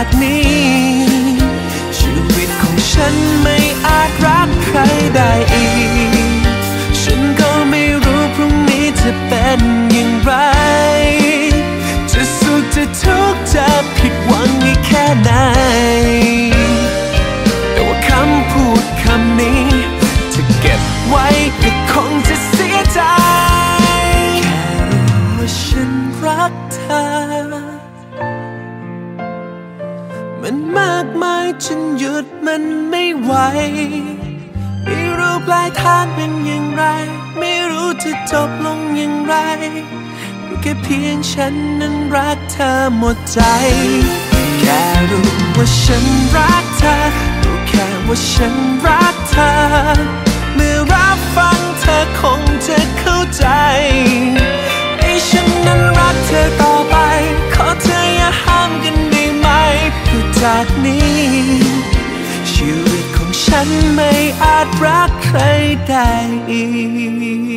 จากนี้ ชีวิตของฉันไม่อาจรักใครได้อีก มันมากมายจนหยุดมันไม่ไหว ไม่รู้ปลายทางเป็นอย่างไร ไม่รู้จะจบลงอย่างไรแค่เพียงฉันนั้นรักเธอหมดใจ แค่รู้ว่าฉันรักเธอรู้แค่ว่าฉันรักเธอ ฉันไม่อาจรักใครได้อีก